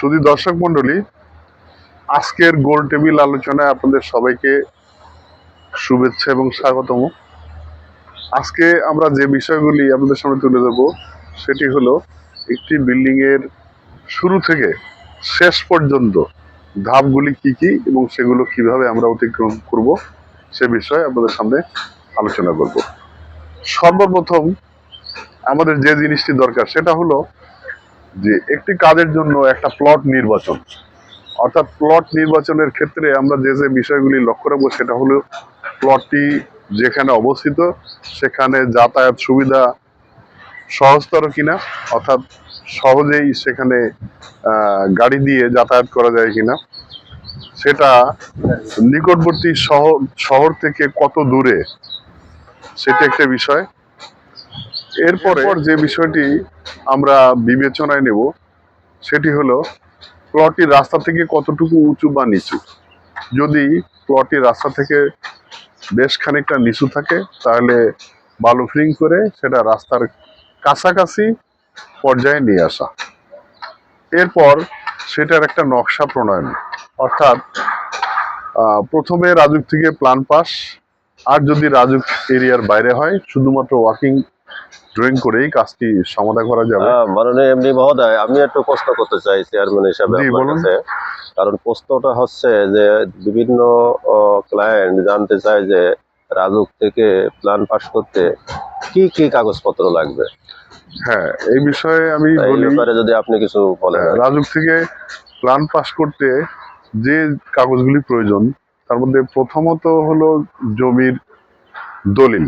শুধু দর্শক মন্ডলী আজকের গোল টেবিল আলোচনায় আপনাদের সবাইকে শুভেচ্ছা এবং স্বাগতম। আজকে আমরা যে বিষয়গুলি আপনাদের সামনে তুলে দেব সেটি হলো একটি বিল্ডিং এর শুরু থেকে শেষ পর্যন্ত ধাপগুলি কি কি এবং সেগুলো কীভাবে আমরা অতিক্রম করব, সে বিষয়ে আপনাদের সামনে আলোচনা করব। সর্বপ্রথম আমাদের যে জিনিসটি দরকার, সেটা হলো যে একটি কাজের জন্য একটা প্লট নির্বাচন। অর্থাৎ প্লট নির্বাচনের ক্ষেত্রে আমরা যে যে বিষয়গুলি লক্ষ্য রাখব সেটা হলো প্লটটি যেখানে অবস্থিত, সেখানে যাতায়াত সুবিধা সহজতর কিনা, অর্থাৎ সহজেই সেখানে গাড়ি দিয়ে যাতায়াত করা যায় কিনা, সেটা নিকটবর্তী শহর শহর থেকে কত দূরে, সেটা একটা বিষয়। এরপরে যে বিষয়টি আমরা বিবেচনায় নেব, সেটি হলো প্লটটি রাস্তা থেকে কতটুকু উঁচু বা নিচু। যদি প্লটটি রাস্তা থেকে বেশ খানিকটা নিচু থাকে, তাহলে বালু ফিলিং করে সেটা রাস্তার কাছাকাছি পর্যায়ে নিয়ে আসা। এরপর সেটার একটা নকশা প্রণয়ন, অর্থাৎ প্রথমে রাজুক থেকে প্ল্যান পাস, আর যদি রাজুক এরিয়ার বাইরে হয়, শুধুমাত্র ওয়াকিং ড্রয়িং করেই কাজটি সমাধা করা যাবে। হ্যাঁ, মাননীয় এমডি মহোদয় আমি একটু প্রশ্ন করতে চাই চেয়ারম্যান হিসাবে কারণ প্রশ্নটা হচ্ছে যে বিভিন্ন ক্লায়েন্ট জানতে চায় যে রাজুক থেকে প্ল্যান পাস করতে কি কি কাগজপত্র লাগবে? হ্যাঁ এই বিষয়ে আমি ব্যাপারে যদি আপনি কিছু বলেন। হ্যাঁ, রাজুক থেকে প্ল্যান পাস করতে যে কাগজগুলি প্রয়োজন তার মধ্যে প্রথমত হলো জমির দলিল।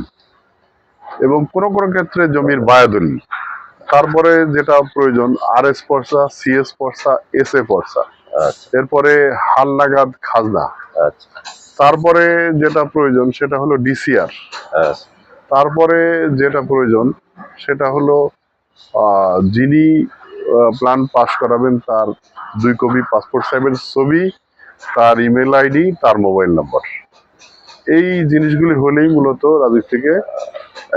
এবং কোনো কোনো ক্ষেত্রে জমির বায়া তারপরে যেটা প্রয়োজন আর এস পর্সা সিএস পর্সা এস এ পর্সা এরপরে হাল লাগাদ খাজনা। আচ্ছা। তারপরে যেটা প্রয়োজন সেটা হলো ডিসিআর আচ্ছা। তারপরে যেটা প্রয়োজন সেটা হলো যিনি প্ল্যান পাস করাবেন তার দুই কপি পাসপোর্ট সাইজের ছবি তার ইমেল আইডি তার মোবাইল নাম্বার এই জিনিসগুলি হলেই মূলত রাজীব থেকে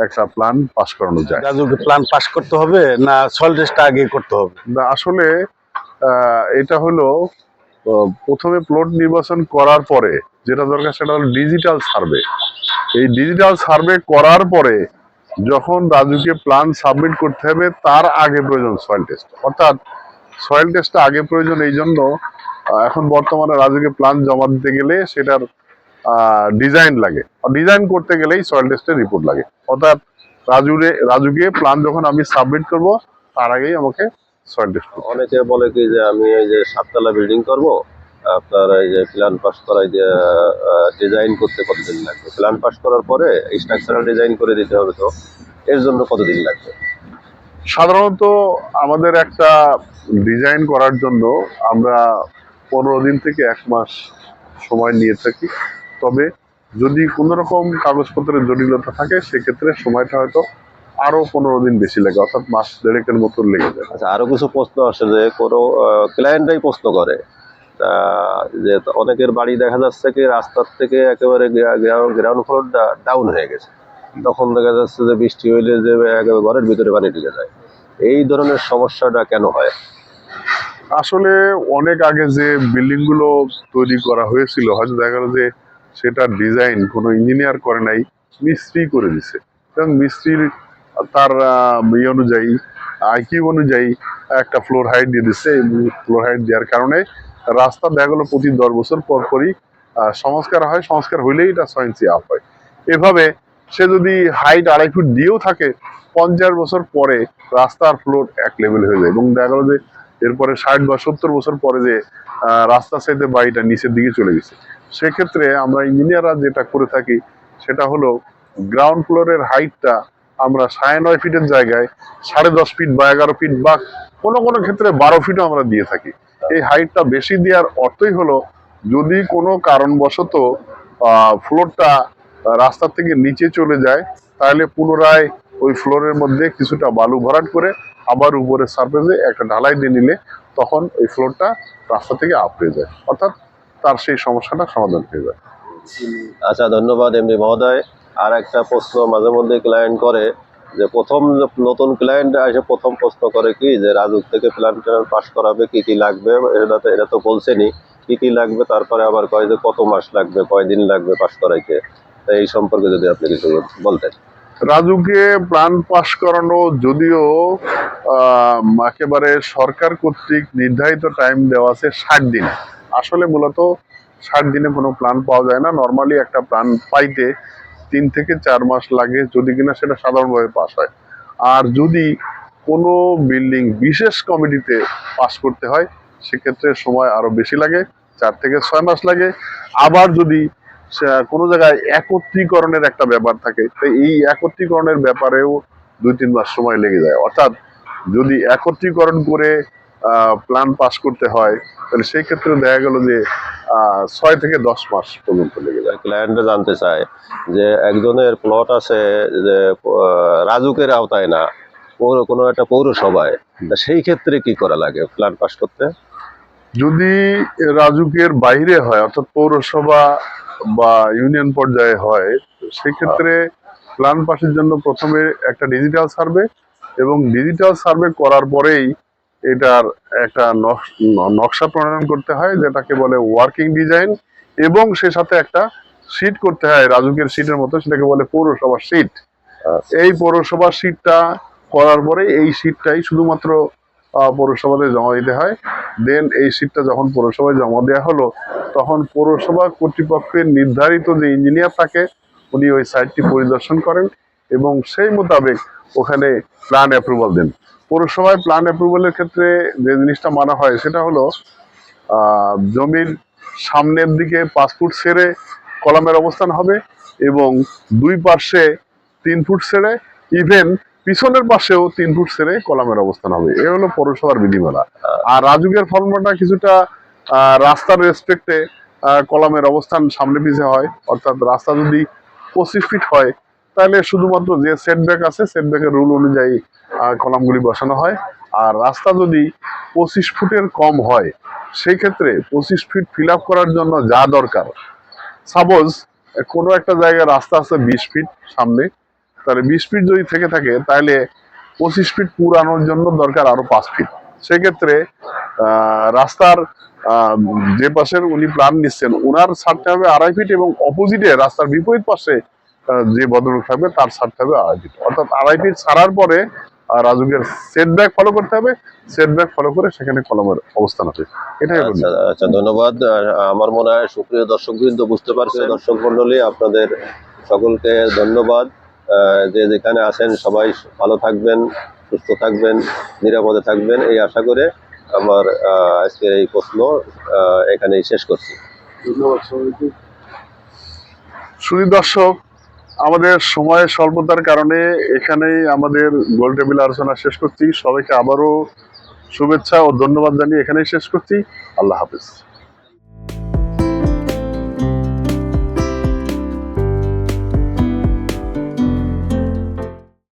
একটা প্ল্যান পাস করানো যায়। রাজুকে প্ল্যান পাস করতে হবে না সল টেস্টটা আগে করতে হবে? না, আসলে এটা হলো প্রথমে প্লট নির্বাচন করার পরে যেটা দরকার সেটা হলো ডিজিটাল সার্ভে এই ডিজিটাল সার্ভে করার পরে যখন রাজুকে প্ল্যান সাবমিট করতে হবে তার আগে প্রয়োজন সয়েল টেস্ট অর্থাৎ সয়েল টেস্টটা আগে প্রয়োজন এই জন্য এখন বর্তমানে রাজুকে প্ল্যান জমা দিতে গেলে সেটার ডিজাইন লাগে। ডিজাইন করতে গেলেই সয়েল টেস্টের রিপোর্ট লাগে। অর্থাৎ রাজুরে রাজুকে প্ল্যান যখন আমি সাবমিট করব তার আগেই আমাকে সয়েল টেস্ট অনেকে বলে কি যে আমি এই যে সাততলা বিল্ডিং করব আপনার এই যে প্ল্যান পাস করাই দিয়ে ডিজাইন করতে কতদিন লাগবে? প্ল্যান পাস করার পরে স্ট্রাকচারাল ডিজাইন করে দিতে হবে তো এর জন্য কতদিন লাগবে? সাধারণত আমাদের একটা ডিজাইন করার জন্য আমরা পনেরো দিন থেকে এক মাস সময় নিয়ে থাকি। তবে যদি কোনো রকম কাগজপত্রের জটিলতা থাকে সেক্ষেত্রে সময়টা হয়তো আরও পনেরো দিন বেশি লাগে অর্থাৎ মাস দেড়েকের মতো লেগে যায়। আচ্ছা আরও কিছু প্রশ্ন আসে যে কোনো ক্লায়েন্টরাই প্রশ্ন করে যে অনেকের বাড়ি দেখা যাচ্ছে কি রাস্তার থেকে একেবারে গ্রাউন্ড ফ্লোরটা ডাউন হয়ে গেছে। তখন দেখা যাচ্ছে যে বৃষ্টি হইলে যে একেবারে ঘরের ভিতরে পানি ঢুকে যায়। এই ধরনের সমস্যাটা কেন হয়? আসলে অনেক আগে যে বিল্ডিংগুলো তৈরি করা হয়েছিল হয়তো দেখা গেল যে সেটা ডিজাইন কোনো ইঞ্জিনিয়ার করে নাই, মিস্ত্রি করে দিছে। এবং মিস্ত্রির তার ইয়ে অনুযায়ী আইকিউ অনুযায়ী একটা ফ্লোর হাইট দিয়ে দিচ্ছে ফ্লোর হাইট দেওয়ার কারণে রাস্তা দেখা গেলো প্রতি দশ বছর পর পরই সংস্কার হয়। সংস্কার হইলেই এটা ছয় ইঞ্চি আপ হয়। এভাবে সে যদি হাইট আড়াই ফুট দিয়েও থাকে, পঞ্চাশ বছর পরে রাস্তার ফ্লোর এক লেভেল হয়ে যায়। এবং দেখা গেলো যে এরপরে ষাট বা সত্তর বছর পরে যে রাস্তার সাইডে বাড়িটা নিচের দিকে চলে গেছে। সেক্ষেত্রে আমরা ইঞ্জিনিয়াররা যেটা করে থাকি, সেটা হলো গ্রাউন্ড ফ্লোরের হাইটটা আমরা সাড়ে নয় ফিটের জায়গায়, সাড়ে দশ ফিট বা এগারো ফিট বা কোনো কোনো ক্ষেত্রে বারো ফিটও আমরা দিয়ে থাকি। এই হাইটটা বেশি দেওয়ার অর্থই হলো যদি কোনো কারণবশত ফ্লোরটা রাস্তা থেকে নিচে চলে যায়, তাহলে পুনরায় ওই ফ্লোরের মধ্যে কিছুটা বালু ভরাট করে আবার উপরে সার্ফেসে একটা ঢালাই দিয়ে নিলে তখন ওই ফ্লোরটা রাস্তা থেকে আপ হয়ে যায়। অর্থাৎ তার সেই সমস্যাটা সমাধান হয়ে যায়। আচ্ছা ধন্যবাদ এমডি মহোদয়। আর একটা প্রশ্ন মাঝে মধ্যে ক্লায়েন্ট করে যে প্রথম নতুন ক্লায়েন্ট এসে প্রথম প্রশ্ন করে কি যে রাজুক থেকে প্ল্যান ট্যান পাস করাবে কি কি লাগবে? এটা তো এটা তো বলছেনই। কি কি লাগবে? তারপরে আবার কয় যে কত মাস লাগবে কয়দিন লাগবে পাস করাইতে? এই সম্পর্কে যদি আপনি কিছু বলতেন। রাজুকে প্ল্যান পাস করানো যদিও একেবারে সরকার কর্তৃক নির্ধারিত টাইম দেওয়া আছে ষাট দিন। আসলে মূলত ষাট দিনে কোনো প্ল্যান পাওয়া যায় না। নর্মালি একটা প্ল্যান পাইতে তিন থেকে চার মাস লাগে যদি কিনা সেটা সাধারণভাবে পাস হয়। আর যদি কোনো বিল্ডিং বিশেষ কমিটিতে পাস করতে হয়, সেক্ষেত্রে সময় আরও বেশি লাগে, চার থেকে ছয় মাস লাগে। আবার যদি কোনো জায়গায় একত্রীকরণের একটা ব্যাপার থাকে, তো এই একত্রীকরণের ব্যাপারেও দুই তিন মাস সময় লেগে যায়। অর্থাৎ যদি একত্রীকরণ করে প্ল্যান পাস করতে হয় তাহলে সেই ক্ষেত্রে দেখা গেল যে ছয় থেকে দশ মাস পর্যন্ত লেগে যায়। ক্লায়েন্টরা জানতে চায় যে একজনের প্লট আছে যে রাজুকের আওতায় না পৌর কোনো একটা পৌরসভায়। তা সেই ক্ষেত্রে কি করা লাগে প্ল্যান পাস করতে? যদি রাজুকের বাইরে হয় অর্থাৎ পৌরসভা বা ইউনিয়ন পর্যায়ে হয় সেক্ষেত্রে প্ল্যান পাসের জন্য প্রথমে একটা ডিজিটাল সার্ভে এবং ডিজিটাল সার্ভে করার পরেই এটার একটা নকশ- প্রণয়ন করতে হয় যেটাকে বলে ওয়ার্কিং ডিজাইন এবং সে সাথে একটা সিট করতে হয় রাজুকের সিটের মতো সেটাকে বলে পৌরসভার সিট এই পৌরসভার সিটটা করার পরে এই সিটটাই শুধুমাত্র পৌরসভাতে জমা দিতে হয়। দেন এই সিটটা যখন পৌরসভায় জমা দেওয়া হলো তখন পৌরসভা কর্তৃপক্ষের নির্ধারিত যে ইঞ্জিনিয়ার থাকে উনি ওই সাইটটি পরিদর্শন করেন এবং সেই মোতাবেক ওখানে প্ল্যান অ্যাপ্রুভাল দেন। পৌরসভায় প্ল্যান অ্যাপ্রুভালের ক্ষেত্রে যে জিনিসটা মানা হয়, সেটা হলো জমির সামনের দিকে পাঁচ ফুট সেরে কলামের অবস্থান হবে এবং দুই পার্শ্বে তিন ফুট সেরে ইভেন পিছনের পাশেও তিন ফুট সেরে কলামের অবস্থান হবে। এ হলো পৌরসভার বিধিমালা। আর রাজুকের ফর্মটা কিছুটা রাস্তার রেসপেক্টে কলামের অবস্থান সামনে পিছে হয়, অর্থাৎ রাস্তা যদি পঁচিশ ফিট হয় তাহলে শুধুমাত্র যে সেটব্যাক আছে সেটব্যাকের রুল অনুযায়ী কলামগুলি বসানো হয়। আর রাস্তা যদি পঁচিশ ফুটের কম হয়, সেই ক্ষেত্রে পঁচিশ ফিট ফিল করার জন্য যা দরকার। সাপোজ কোনো একটা জায়গায় রাস্তা আছে বিশ ফিট সামনে, তাহলে বিশ ফিট যদি থেকে থাকে, তাহলে পঁচিশ ফিট পুরানোর জন্য দরকার আরও পাঁচ ফিট সেক্ষেত্রে রাস্তার যে পাশের উনি প্ল্যান নিচ্ছেন ওনার ছাড়তে হবে আড়াই ফিট এবং অপোজিটে রাস্তার বিপরীত পাশে যে ভদ্রলোক থাকবে তার ছাড়তে হবে আড়াই ফিট অর্থাৎ আড়াই ফিট ছাড়ার পরে রাজুকের সেটব্যাক ফলো করতে হবে। সেটব্যাক ফলো করে সেখানে কলমের অবস্থান আছে এটাই আচ্ছা আচ্ছা ধন্যবাদ। আমার মনে হয় সুপ্রিয় দর্শক বৃন্দ বুঝতে পারছে। দর্শক মন্ডলী আপনাদের সকলকে ধন্যবাদ। যে যেখানে আছেন সবাই ভালো থাকবেন সুস্থ থাকবেন নিরাপদে থাকবেন। এই আশা করে আমার আজকের এই প্রশ্ন এখানেই শেষ করছি। সুধী দর্শক আমাদের সময়ের স্বল্পতার কারণে এখানেই আমাদের গোল টেবিল আলোচনা শেষ করছি। সবাইকে আবারও শুভেচ্ছা ও ধন্যবাদ জানিয়ে এখানেই শেষ করছি। আল্লাহ হাফিজ।